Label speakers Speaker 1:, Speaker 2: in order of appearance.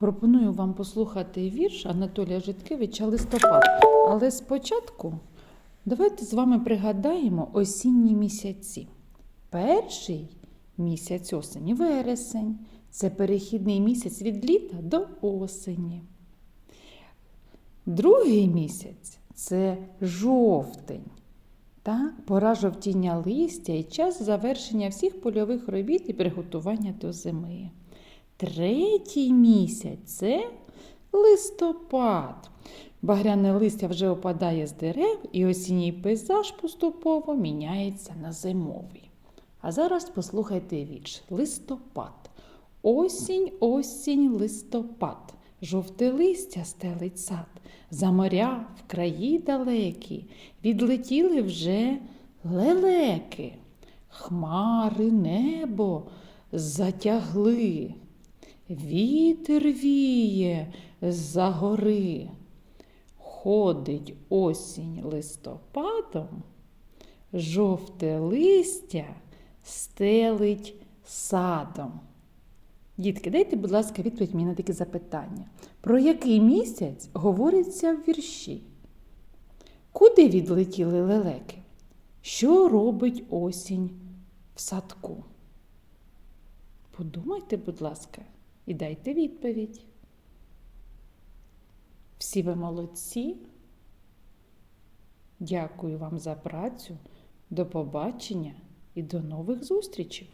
Speaker 1: Пропоную вам послухати вірш Анатолія Житкевича Листопад. Але спочатку давайте з вами пригадаємо осінні місяці. Перший місяць осені вересень. Це перехідний місяць від літа до осені. Другий місяць це жовтень. Так, пора жовтіння листя і час завершення всіх польових робіт і приготування до зими. Третій місяць це листопад. Багряне листя вже опадає з дерев, і осінній пейзаж поступово міняється на зимовий. А зараз послухайте вірш Листопад. Осінь, осінь, листопад. Жовте листя стелить сад. За моря в краї далекі відлетіли вже лелеки. Хмари небо затягли. Вітер віє з-за гори. Ходить осінь листопадом, жовте листя стелить садом. Дітки, дайте, будь ласка, відповідь мені на таке запитання. Про який місяць говориться в вірші? Куди відлетіли лелеки? Що робить осінь в садку? Подумайте, будь ласка, і дайте відповідь. Всі ви молодці. Дякую вам за працю. До побачення і до нових зустрічей!